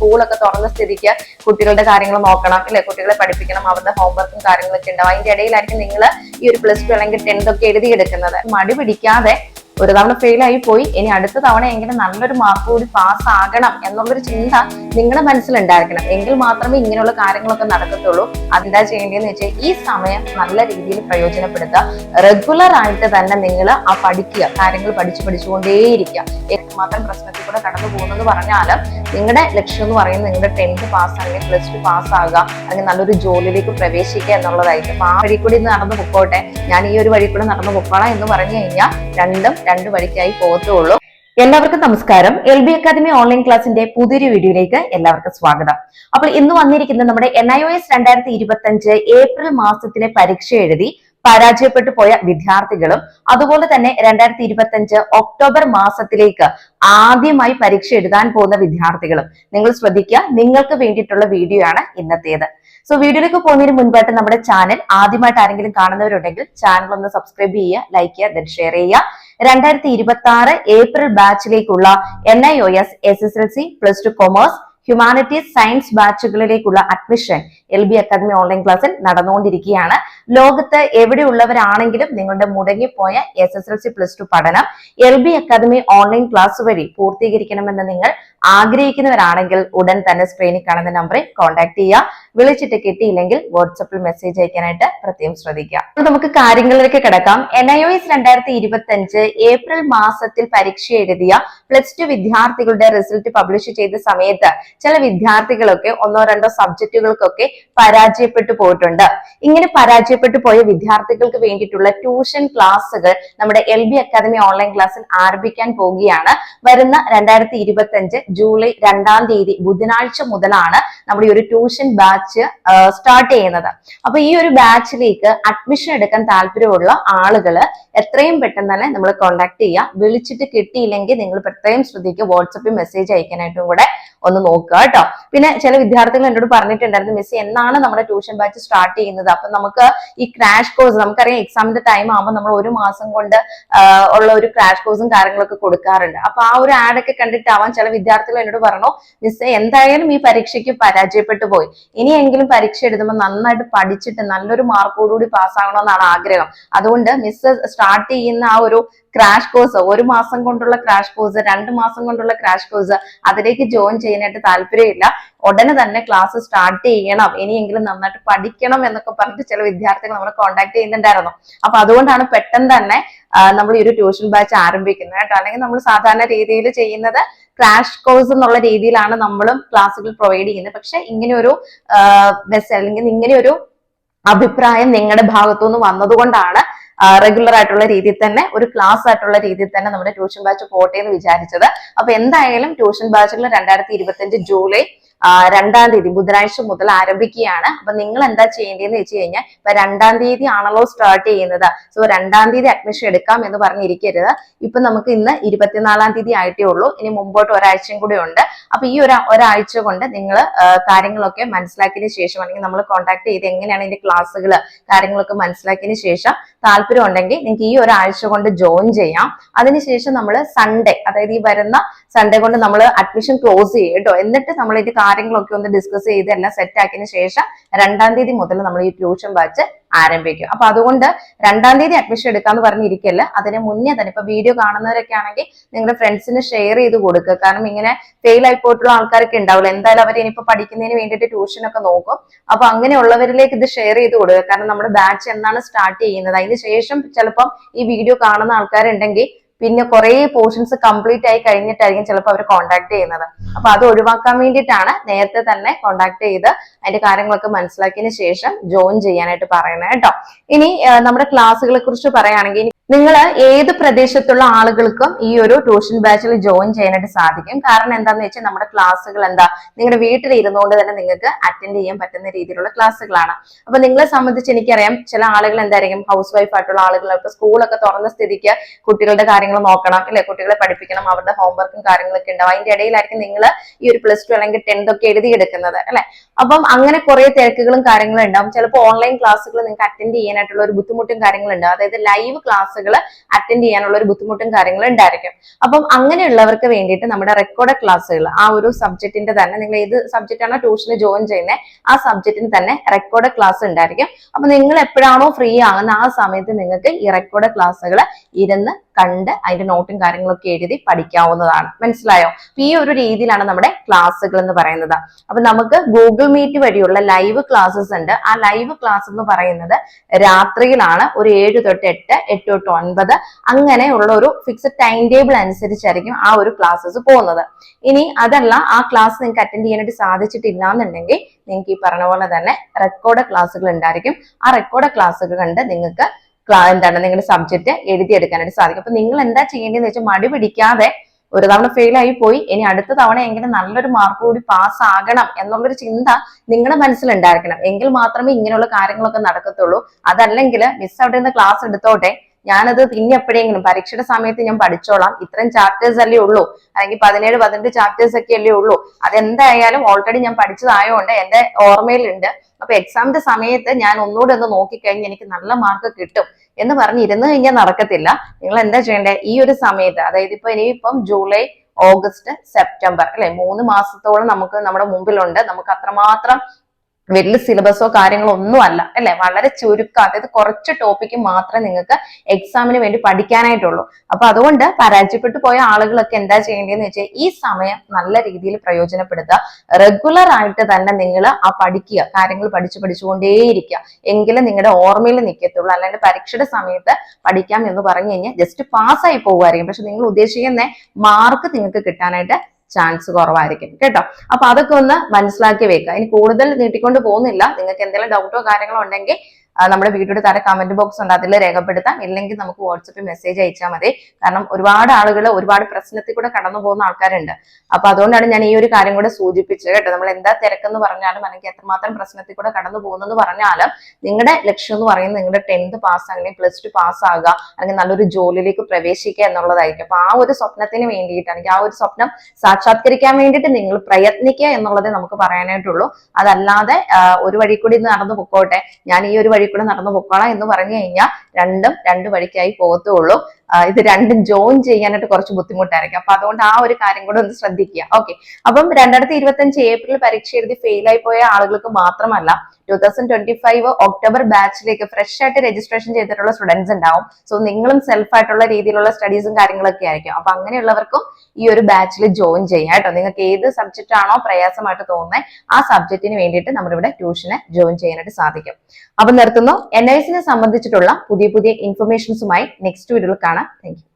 സ്കൂളൊക്കെ തുറന്ന സ്ഥിതിക്ക് കുട്ടികളുടെ കാര്യങ്ങൾ നോക്കണം അല്ലെ? കുട്ടികളെ പഠിപ്പിക്കണം അവരുടെ ഹോംവർക്കും കാര്യങ്ങളൊക്കെ ഉണ്ടാവും. അതിന്റെ ഇടയിലായിരിക്കും നിങ്ങൾ ഈ ഒരു പ്ലസ് ടു അല്ലെങ്കിൽ ടെൻത്ത് ഒക്കെ എഴുതിയെടുക്കുന്നത്. മടി പിടിക്കാതെ ഒരു തവണ ഫെയിൽ ആയി പോയി ഇനി അടുത്ത തവണ എങ്കിലും നല്ലൊരു മാർക്ക് കൂടി പാസ് ആകണം എന്നുള്ളൊരു ചിന്ത നിങ്ങളുടെ മനസ്സിലുണ്ടായിരിക്കണം. എങ്കിൽ മാത്രമേ ഇങ്ങനെയുള്ള കാര്യങ്ങളൊക്കെ നടക്കത്തുള്ളൂ. അതെന്താ ചെയ്യേണ്ടതെന്ന് വെച്ചാൽ ഈ സമയം നല്ല രീതിയിൽ പ്രയോജനപ്പെടുത്തുക. റെഗുലർ ആയിട്ട് തന്നെ നിങ്ങൾ ആ പഠിക്കുക. കാര്യങ്ങൾ പഠിച്ചു പഠിച്ചുകൊണ്ടേയിരിക്കുക. മാത്രം പ്രശ്നത്തിൽ കൂടെ കടന്നു പോകുന്നത് പറഞ്ഞാൽ നിങ്ങളുടെ ലക്ഷ്യം എന്ന് പറയുന്നത് നിങ്ങളുടെ ടെൻത്ത് പാസ് അല്ലെങ്കിൽ പ്ലസ് ടു പാസ് ആകുക. അല്ലെങ്കിൽ നല്ലൊരു ജോലിയിലേക്ക് പ്രവേശിക്കുക എന്നുള്ളതായിരിക്കും. അപ്പൊ ആ വഴി കൂടി ഇന്ന് നടന്നു പൊക്കോട്ടെ. ഞാൻ ഈ ഒരു വഴി കൂടെ നടന്നു പൊക്കോളാം എന്ന് പറഞ്ഞു കഴിഞ്ഞാൽ രണ്ടും രണ്ട് വഴിക്കായി പോകത്തുള്ളൂ. എല്ലാവർക്കും നമസ്കാരം. എൽ ബി അക്കാദമി ഓൺലൈൻ ക്ലാസിന്റെ പുതിയൊരു വീഡിയോയിലേക്ക് എല്ലാവർക്കും സ്വാഗതം. അപ്പോൾ ഇന്ന് വന്നിരിക്കുന്നത് നമ്മുടെ എൻ ഐ ഒ എസ് രണ്ടായിരത്തി ഇരുപത്തി അഞ്ച് ഏപ്രിൽ മാസത്തിലെ പരീക്ഷ എഴുതി പരാജയപ്പെട്ടു പോയ വിദ്യാർത്ഥികളും അതുപോലെ തന്നെ രണ്ടായിരത്തി ഇരുപത്തി അഞ്ച് ഒക്ടോബർ മാസത്തിലേക്ക് ആദ്യമായി പരീക്ഷ എഴുതാൻ പോകുന്ന വിദ്യാർത്ഥികളും. നിങ്ങൾ ശ്രദ്ധിക്കുക നിങ്ങൾക്ക് വേണ്ടിയിട്ടുള്ള വീഡിയോ ആണ് ഇന്നത്തേത്. സോ വീഡിയോയിലേക്ക് പോകുന്നതിന് മുൻപായിട്ട് നമ്മുടെ ചാനൽ ആദ്യമായിട്ട് ആരെങ്കിലും കാണുന്നവരുണ്ടെങ്കിൽ ചാനൽ ഒന്ന് സബ്സ്ക്രൈബ് ചെയ്യുക ലൈക്ക് ചെയ്യുക ദെൻ ഷെയർ ചെയ്യുക. രണ്ടായിരത്തി ഇരുപത്തി ആറ് April ബാച്ചിലേക്കുള്ള N I O S S S L C plus two commerce humanities science ബാച്ചുകളിലേക്കുള്ള admission L B academy online ക്ലാസ്സിൽ നടന്നുകൊണ്ടിരിക്കുകയാണ്. ലോകത്ത് എവിടെയുള്ളവരാണെങ്കിലും നിങ്ങളുടെ മുടങ്ങിപ്പോയ S S L C plus two പഠനം L B academy online class വഴി പൂർത്തീകരിക്കണമെന്ന് നിങ്ങൾ ആഗ്രഹിക്കുന്നവരാണെങ്കിൽ ഉടൻ തന്നെ സ്ക്രീനിൽ കാണുന്ന നമ്പറിൽ കോൺടാക്ട് ചെയ്യുക. വിളിച്ചിട്ട് കിട്ടിയില്ലെങ്കിൽ വാട്സപ്പിൽ മെസ്സേജ് അയക്കാനായിട്ട് പ്രത്യേകം ശ്രദ്ധിക്കുക. നമുക്ക് കാര്യങ്ങളിലേക്ക് കിടക്കാം. എൻ ഐ ഒസ് രണ്ടായിരത്തി ഇരുപത്തി അഞ്ച് ഏപ്രിൽ മാസത്തിൽ പരീക്ഷ എഴുതിയ പ്ലസ് ടു വിദ്യാർത്ഥികളുടെ റിസൾട്ട് പബ്ലിഷ് ചെയ്ത സമയത്ത് ചില വിദ്യാർത്ഥികളൊക്കെ ഒന്നോ രണ്ടോ സബ്ജക്റ്റുകൾക്കൊക്കെ പരാജയപ്പെട്ടു പോയിട്ടുണ്ട്. ഇങ്ങനെ പരാജയപ്പെട്ടു പോയ വിദ്യാർത്ഥികൾക്ക് വേണ്ടിയിട്ടുള്ള ട്യൂഷൻ ക്ലാസ്സുകൾ നമ്മുടെ എൽ ബി അക്കാദമി ഓൺലൈൻ ക്ലാസ്സിൽ ആരംഭിക്കാൻ പോവുകയാണ്. വരുന്ന രണ്ടായിരത്തി ഇരുപത്തി അഞ്ച് ജൂലൈ രണ്ടാം തീയതി ബുധനാഴ്ച മുതലാണ് നമ്മുടെ ഒരു ട്യൂഷൻ ബാച്ച് സ്റ്റാർട്ട് ചെയ്യുന്നത്. അപ്പൊ ഈ ഒരു ബാച്ചിലേക്ക് അഡ്മിഷൻ എടുക്കാൻ താല്പര്യമുള്ള ആളുകൾ എത്രയും പെട്ടെന്ന് തന്നെ നമ്മൾ കോൺടാക്ട് ചെയ്യുക വിളിച്ചിട്ട് കിട്ടിയില്ലെങ്കിൽ നിങ്ങൾ പ്രത്യേകം ശ്രദ്ധിക്കുക. വാട്സപ്പിൽ മെസ്സേജ് അയക്കാനായിട്ടും കൂടെ ഒന്ന് നോക്കുക കേട്ടോ. പിന്നെ ചില വിദ്യാർത്ഥികൾ എന്നോട് പറഞ്ഞിട്ടുണ്ടായിരുന്നു മിസ് എന്നാണ് നമ്മുടെ ട്യൂഷൻ ബാച്ച് സ്റ്റാർട്ട് ചെയ്യുന്നത്? അപ്പൊ നമുക്ക് ഈ ക്രാഷ് കോഴ്സ് നമുക്കറിയാം എക്സാമിന്റെ ടൈം ആകുമ്പോൾ നമ്മൾ ഒരു മാസം കൊണ്ട് ഉള്ള ഒരു ക്രാഷ് കോഴ്സും കാര്യങ്ങളൊക്കെ കൊടുക്കാറുണ്ട്. അപ്പൊ ആ ഒരു ആഡൊക്കെ കണ്ടിട്ടാവാൻ ചില വിദ്യാർത്ഥികൾ എന്നോട് പറഞ്ഞു മിസ് എന്തായാലും ഈ പരീക്ഷയ്ക്ക് പരാജയപ്പെട്ടു പോയി. ഇനിയെങ്കിലും പരീക്ഷ എഴുതുമ്പോൾ നന്നായിട്ട് പഠിച്ചിട്ട് നല്ലൊരു മാർക്കോടുകൂടി പാസ്സാകണമെന്നാണ് ആഗ്രഹം. അതുകൊണ്ട് മിസ് സ്റ്റാർട്ട് ചെയ്യുന്ന ആ ഒരു ക്രാഷ് കോഴ്സ് ഒരു മാസം കൊണ്ടുള്ള ക്രാഷ് കോഴ്സ് രണ്ട് മാസം കൊണ്ടുള്ള ക്രാഷ് കോഴ്സ് അതിലേക്ക് ജോയിൻ ചെയ്യാനായിട്ട് താല്പര്യമില്ല. ഉടനെ തന്നെ ക്ലാസ് സ്റ്റാർട്ട് ചെയ്യണം. ഇനിയെങ്കിലും നന്നായിട്ട് പഠിക്കണം എന്നൊക്കെ പറഞ്ഞിട്ട് ചില വിദ്യാർത്ഥികൾ നമ്മളെ കോൺടാക്ട് ചെയ്യുന്നുണ്ടായിരുന്നു. അപ്പൊ അതുകൊണ്ടാണ് പെട്ടെന്ന് തന്നെ നമ്മൾ ഈ ഒരു ട്യൂഷൻ ബാച്ച് ആരംഭിക്കുന്നത് കേട്ടോ. അല്ലെങ്കിൽ നമ്മൾ സാധാരണ രീതിയിൽ ചെയ്യുന്നത് ക്രാഷ് കോഴ്സ് എന്നുള്ള രീതിയിലാണ് നമ്മളും ക്ലാസ്സുകൾ പ്രൊവൈഡ് ചെയ്യുന്നത്. പക്ഷെ ഇങ്ങനെ ഒരു അല്ലെങ്കിൽ ഇങ്ങനെ ഒരു അഭിപ്രായം നിങ്ങളുടെ ഭാഗത്തു നിന്ന് വന്നതുകൊണ്ടാണ് റെഗുലർ ആയിട്ടുള്ള രീതിയിൽ തന്നെ ഒരു ക്ലാസ് ആയിട്ടുള്ള രീതിയിൽ തന്നെ നമ്മുടെ ട്യൂഷൻ ബാച്ച് പോട്ടെ എന്ന് വിചാരിച്ചത്. അപ്പൊ എന്തായാലും ട്യൂഷൻ ബാച്ചുകൾ രണ്ടായിരത്തി ഇരുപത്തി ജൂലൈ രണ്ടാം തീയതി ബുധനാഴ്ച മുതൽ ആരംഭിക്കുകയാണ്. അപ്പൊ നിങ്ങൾ എന്താ ചെയ്യേണ്ടതെന്ന് വെച്ച് കഴിഞ്ഞാൽ ഇപ്പൊ രണ്ടാം തീയതി ആണല്ലോ സ്റ്റാർട്ട് ചെയ്യുന്നത്. സോ രണ്ടാം തീയതി അഡ്മിഷൻ എടുക്കാം എന്ന് പറഞ്ഞിരിക്കരുത്. ഇപ്പൊ നമുക്ക് ഇന്ന് ഇരുപത്തിനാലാം തീയതി ആയിട്ടേ ഉള്ളൂ. ഇനി മുമ്പോട്ട് ഒരാഴ്ചയും കൂടി ഉണ്ട്. അപ്പൊ ഈ ഒരു ഒരാഴ്ച കൊണ്ട് നിങ്ങൾ കാര്യങ്ങളൊക്കെ മനസ്സിലാക്കിയതിന് ശേഷം അല്ലെങ്കിൽ നമ്മൾ കോൺടാക്ട് ചെയ്ത് എങ്ങനെയാണ് ഇതിന്റെ ക്ലാസ്സുകൾ കാര്യങ്ങളൊക്കെ മനസ്സിലാക്കിയതിന് ശേഷം താല്പര്യം ഉണ്ടെങ്കിൽ നിങ്ങൾക്ക് ഈ ഒരാഴ്ച കൊണ്ട് ജോയിൻ ചെയ്യാം. അതിനുശേഷം നമ്മൾ സൺഡേ അതായത് ഈ വരുന്ന സൺഡേ കൊണ്ട് നമ്മൾ അഡ്മിഷൻ ക്ലോസ് ചെയ്യും കേട്ടോ. എന്നിട്ട് നമ്മൾ ഇതിന്റെ കാര്യങ്ങളൊക്കെ ഒന്ന് ഡിസ്കസ് ചെയ്ത് എല്ലാം സെറ്റ് ആക്കിയതിനു ശേഷം രണ്ടാം തീയതി മുതൽ നമ്മൾ ഈ ട്യൂഷൻ ബാച്ച് ആരംഭിക്കും. അപ്പൊ അതുകൊണ്ട് രണ്ടാം തീയതി അഡ്മിഷൻ എടുക്കാന്ന് പറഞ്ഞിരിക്കല്ല അതിന് മുന്നേ തന്നെ ഇപ്പൊ വീഡിയോ കാണുന്നവരൊക്കെ ആണെങ്കിൽ നിങ്ങളുടെ ഫ്രണ്ട്സിന് ഷെയർ ചെയ്ത് കൊടുക്കുക. കാരണം ഇങ്ങനെ ഫെയിൽ ആയി പോയിട്ടുള്ള ആൾക്കാരൊക്കെ ഉണ്ടാവില്ല എന്തായാലും അവർ ഇനിയിപ്പോ പഠിക്കുന്നതിന് വേണ്ടിയിട്ട് ട്യൂഷൻ ഒക്കെ നോക്കും. അപ്പൊ അങ്ങനെയുള്ളവരിലേക്ക് ഇത് ഷെയർ ചെയ്ത് കൊടുക്കുക. കാരണം നമ്മുടെ ബാച്ച് എന്നാണ് സ്റ്റാർട്ട് ചെയ്യുന്നത്. അതിന് ശേഷം ചിലപ്പം ഈ വീഡിയോ കാണുന്ന ആൾക്കാരുണ്ടെങ്കിൽ പിന്നെ കുറെ പോർഷൻസ് കംപ്ലീറ്റ് ആയി കഴിഞ്ഞിട്ടായിരിക്കും ചിലപ്പോൾ അവർ കോൺടാക്ട് ചെയ്യുന്നത്. അപ്പൊ അത് ഒഴിവാക്കാൻ വേണ്ടിയിട്ടാണ് നേരത്തെ തന്നെ കോൺടാക്ട് ചെയ്ത് അതിന്റെ കാര്യങ്ങളൊക്കെ മനസ്സിലാക്കിയതിന് ശേഷം ജോയിൻ ചെയ്യാനായിട്ട് പറയുന്നത് കേട്ടോ. ഇനി നമ്മുടെ ക്ലാസ്സുകളെ കുറിച്ച് പറയുകയാണെങ്കിൽ നിങ്ങൾ ഏത് പ്രദേശത്തുള്ള ആളുകൾക്കും ഈ ഒരു ട്യൂഷൻ ബാച്ചിൽ ജോയിൻ ചെയ്യാനായിട്ട് സാധിക്കും. കാരണം എന്താണെന്ന് വെച്ചാൽ നമ്മുടെ ക്ലാസ്സുകൾ എന്താ? നിങ്ങളുടെ വീട്ടിൽ ഇരുന്നുകൊണ്ട് തന്നെ നിങ്ങൾക്ക് അറ്റൻഡ് ചെയ്യാൻ പറ്റുന്ന രീതിയിലുള്ള ക്ലാസ്സുകളാണ് അപ്പൊ നിങ്ങളെ സംബന്ധിച്ച് എനിക്കറിയാം ചില ആളുകൾ എന്തായിരിക്കും? ഹൗസ് വൈഫ് ആയിട്ടുള്ള ആളുകൾ ഇപ്പൊ സ്കൂളൊക്കെ തുറന്ന സ്ഥിതിക്ക് കുട്ടികളുടെ കാര്യങ്ങൾ നോക്കണം അല്ലെ കുട്ടികളെ പഠിപ്പിക്കണം അവരുടെ ഹോംവർക്കും കാര്യങ്ങളൊക്കെ ഉണ്ടാവും. അതിന്റെ ഇടയിലായിരിക്കും നിങ്ങൾ ഈ ഒരു പ്ലസ് ടു അല്ലെങ്കിൽ ടെൻത്ത് ഒക്കെ എഴുതിയെടുക്കുന്നത് അല്ലെ? അപ്പം അങ്ങനെ കുറെ തിരക്കുകളും കാര്യങ്ങളും ഉണ്ടാവും. ചിലപ്പോൾ ഓൺലൈൻ ക്ലാസ്സുകൾ നിങ്ങൾക്ക് അറ്റൻഡ് ചെയ്യാനായിട്ടുള്ള ഒരു ബുദ്ധിമുട്ടും കാര്യങ്ങളും ഉണ്ടാവും. അതായത് ലൈവ് ക്ലാസ്സുകൾ അറ്റൻഡ് ചെയ്യാനുള്ള ഒരു ബുദ്ധിമുട്ടും കാര്യങ്ങളും ഉണ്ടായിരിക്കും. അപ്പം അങ്ങനെയുള്ളവർക്ക് വേണ്ടിയിട്ട് നമ്മുടെ റെക്കോർഡ് ക്ലാസ്സുകൾ ആ ഒരു സബ്ജക്റ്റിന്റെ തന്നെ നിങ്ങൾ ഏത് സബ്ജക്റ്റ് ആണോ ട്യൂഷന് ജോയിൻ ചെയ്യുന്നത് ആ സബ്ജക്റ്റിന് തന്നെ റെക്കോർഡ് ക്ലാസ് ഉണ്ടായിരിക്കും. അപ്പൊ നിങ്ങൾ എപ്പോഴാണോ ഫ്രീ ആകുന്ന ആ സമയത്ത് നിങ്ങൾക്ക് ഈ റെക്കോർഡ് ക്ലാസ്സുകൾ ഇരുന്ന് കണ്ട് അതിന്റെ നോട്ടും കാര്യങ്ങളൊക്കെ എഴുതി പഠിക്കാവുന്നതാണ്. മനസ്സിലായോ? ഈ ഒരു രീതിയിലാണ് നമ്മുടെ ക്ലാസ്സുകൾ എന്ന് പറയുന്നത്. അപ്പൊ നമുക്ക് ഗൂഗിൾ മീറ്റ് വഴിയുള്ള ലൈവ് ക്ലാസ്സസ് ഉണ്ട്. ആ ലൈവ് ക്ലാസ് എന്ന് പറയുന്നത് രാത്രിയിലാണ് ഒരു ഏഴ് തൊട്ട് എട്ട് എട്ട് തൊട്ട് ഒൻപത് അങ്ങനെയുള്ള ഒരു ഫിക്സഡ് ടൈം ടേബിൾ അനുസരിച്ചായിരിക്കും ആ ഒരു ക്ലാസ്സസ് പോകുന്നത്. ഇനി അതല്ല ആ ക്ലാസ് നിങ്ങൾക്ക് അറ്റൻഡ് ചെയ്യാനായിട്ട് സാധിച്ചിട്ടില്ല എന്നുണ്ടെങ്കിൽ നിങ്ങൾക്ക് ഈ പറഞ്ഞ പോലെ തന്നെ റെക്കോർഡ് ക്ലാസ്സുകൾ ഉണ്ടായിരിക്കും. ആ റെക്കോർഡ് ക്ലാസ്സുകൾ കണ്ട് നിങ്ങൾക്ക് എന്താണ് നിങ്ങളുടെ സബ്ജക്റ്റ് എഴുതിയെടുക്കാനായിട്ട് സാധിക്കും. അപ്പൊ നിങ്ങൾ എന്താ ചെയ്യേണ്ടതെന്ന് വെച്ചാൽ മടി പിടിക്കാതെ ഒരു തവണ ഫെയിൽ ആയി പോയി ഇനി അടുത്ത തവണ എങ്ങനെ നല്ലൊരു മാർക്ക് കൂടി പാസ് ആകണം എന്നുള്ളൊരു ചിന്ത നിങ്ങളുടെ മനസ്സിലുണ്ടായിരിക്കണം. എങ്കിൽ മാത്രമേ ഇങ്ങനെയുള്ള കാര്യങ്ങളൊക്കെ നടക്കത്തുള്ളൂ. അതല്ലെങ്കിൽ മിസ് അവിടെ നിന്ന് ക്ലാസ് എടുത്തോട്ടെ ഞാനത് പിന്നെ എപ്പോഴെങ്കിലും പരീക്ഷയുടെ സമയത്ത് ഞാൻ പഠിച്ചോളാം. ഇത്രയും ചാപ്റ്റേഴ്സ് അല്ലേ ഉള്ളൂ. അല്ലെങ്കിൽ പതിനേഴ് പതിനെട്ട് ചാപ്റ്റേഴ്സ് ഒക്കെ അല്ലേ ഉള്ളൂ. അതെന്തായാലും ഓൾറെഡി ഞാൻ പഠിച്ചതായതുകൊണ്ട് എന്റെ ഓർമ്മയിലുണ്ട്. അപ്പൊ എക്സാമിന്റെ സമയത്ത് ഞാൻ ഒന്നുകൂടെ ഒന്ന് നോക്കിക്കഴിഞ്ഞ് എനിക്ക് നല്ല മാർക്ക് കിട്ടും എന്ന് പറഞ്ഞ് ഇരുന്ന് കഴിഞ്ഞാൽ നടക്കത്തില്ല. നിങ്ങൾ എന്താ ചെയ്യേണ്ടത് ഈ ഒരു സമയത്ത് അതായത് ഇപ്പൊ ഇനിയിപ്പം ജൂലൈ ഓഗസ്റ്റ് സെപ്റ്റംബർ അല്ലെ? മൂന്ന് മാസത്തോളം നമുക്ക് നമ്മുടെ മുമ്പിലുണ്ട്. നമുക്ക് അത്രമാത്രം വലിയ സിലബസോ കാര്യങ്ങളോ ഒന്നും അല്ല അല്ലെ? വളരെ ചുരുക്കം അതായത് കുറച്ച് ടോപ്പിക്ക് മാത്രമേ നിങ്ങൾക്ക് എക്സാമിന് വേണ്ടി പഠിക്കാനായിട്ടുള്ളൂ. അപ്പൊ അതുകൊണ്ട് പരാജയപ്പെട്ടു പോയ ആളുകളൊക്കെ എന്താ ചെയ്യേണ്ടതെന്ന് വെച്ചാൽ ഈ സമയം നല്ല രീതിയിൽ പ്രയോജനപ്പെടുത്തുക. റെഗുലർ ആയിട്ട് തന്നെ നിങ്ങൾ ആ പഠിക്കുക കാര്യങ്ങൾ പഠിച്ചു പഠിച്ചുകൊണ്ടേയിരിക്കുക. എങ്കിലും നിങ്ങളുടെ ഓർമ്മയിൽ നിൽക്കത്തുള്ളൂ. അല്ലാണ്ട് പരീക്ഷയുടെ സമയത്ത് പഠിക്കാം എന്ന് പറഞ്ഞു കഴിഞ്ഞാൽ ജസ്റ്റ് പാസ്സായി പോകുമായിരിക്കും. പക്ഷെ നിങ്ങൾ ഉദ്ദേശിക്കുന്ന മാർക്ക് നിങ്ങൾക്ക് കിട്ടാനായിട്ട് ചാൻസ് കുറവായിരിക്കും. കേട്ടോ? അപ്പൊ അതൊക്കെ ഒന്ന് മനസ്സിലാക്കി വെക്കുക. ഇനി കൂടുതൽ നീട്ടിക്കൊണ്ട് പോകുന്നില്ല. നിങ്ങൾക്ക് എന്തെങ്കിലും ഡൗട്ടോ കാര്യങ്ങളോ ഉണ്ടെങ്കിൽ നമ്മുടെ വീഡിയോയുടെ താഴെ കമന്റ് ബോക്സ് ഉണ്ട്. അതിൽ രേഖപ്പെടുത്താം. ഇല്ലെങ്കിൽ നമുക്ക് വാട്സപ്പിൽ മെസ്സേജ് അയച്ചാൽ മതി. കാരണം ഒരുപാട് ആളുകൾ ഒരുപാട് പ്രശ്നത്തിൽ കൂടെ കടന്നു പോകുന്ന ആൾക്കാരുണ്ട്. അപ്പൊ അതുകൊണ്ടാണ് ഞാൻ ഈ ഒരു കാര്യം കൂടെ സൂചിപ്പിച്ചത് കേട്ടോ. നമ്മൾ എന്താ തിരക്കെന്ന് പറഞ്ഞാലും അല്ലെങ്കിൽ എത്രമാത്രം പ്രശ്നത്തിൽ കൂടെ കടന്നു പോകുന്നെന്ന് പറഞ്ഞാലും നിങ്ങളുടെ ലക്ഷ്യം എന്ന് പറയുന്നത് നിങ്ങളുടെ ടെൻത്ത് പാസ് ആകണമെങ്കിൽ പ്ലസ് ടു പാസ് ആകുക അല്ലെങ്കിൽ നല്ലൊരു ജോലിയിലേക്ക് പ്രവേശിക്കുക എന്നുള്ളതായിരിക്കും. അപ്പൊ ആ ഒരു സ്വപ്നത്തിന് വേണ്ടിയിട്ട് അല്ലെങ്കിൽ ആ ഒരു സ്വപ്നം സാക്ഷാത്കരിക്കാൻ വേണ്ടിയിട്ട് നിങ്ങൾ പ്രയത്നിക്കുക എന്നുള്ളതേ നമുക്ക് പറയാനായിട്ടുള്ളൂ. അതല്ലാതെ ഒരു വഴി കൂടി നടന്നു പൊക്കോട്ടെ. ഞാൻ ഈ ഒരു വഴി കൂടെ നടന്നു പൊക്കോളാം എന്ന് പറഞ്ഞു കഴിഞ്ഞാൽ രണ്ടും രണ്ട് വഴിക്കായി പോകത്തുള്ളൂ. ഇത് രണ്ടും ജോയിൻ ചെയ്യാനായിട്ട് കുറച്ച് ബുദ്ധിമുട്ടായിരിക്കും. അപ്പൊ അതുകൊണ്ട് ആ ഒരു കാര്യം കൂടെ ഒന്ന് ശ്രദ്ധിക്കുക. ഓക്കെ അപ്പം രണ്ടായിരത്തി ഇരുപത്തി അഞ്ച് ഏപ്രിൽ പരീക്ഷ എഴുതി ഫെയിൽ ആയി പോയ ആളുകൾക്ക് മാത്രമല്ല two thousand twenty five October ബാച്ചിലേക്ക് fresh ആയിട്ട് രജിസ്ട്രേഷൻ ചെയ്തിട്ടുള്ള സ്റ്റുഡൻസ് ഉണ്ടാവും. സോ നിങ്ങളും സെൽഫ് ആയിട്ടുള്ള രീതിയിലുള്ള സ്റ്റഡീസും കാര്യങ്ങളൊക്കെ ആയിരിക്കും. അപ്പൊ അങ്ങനെയുള്ളവർക്കും ഈ ഒരു ബാച്ചിൽ ജോയിൻ ചെയ്യാം കേട്ടോ. നിങ്ങൾക്ക് ഏത് സബ്ജക്റ്റ് ആണോ പ്രയാസമായിട്ട് തോന്നുന്നത് ആ സബ്ജക്റ്റിന് വേണ്ടിയിട്ട് നമ്മുടെ ഇവിടെ ട്യൂഷന് ജോയിൻ ചെയ്യാനായിട്ട് സാധിക്കും. അപ്പൊ നിർത്തുന്നു. എൻ ഐസിനെ സംബന്ധിച്ചിട്ടുള്ള പുതിയ പുതിയ ഇൻഫർമേഷൻസുമായി നെക്സ്റ്റ് വീഡിയോയിൽ കാണാം. Thank you.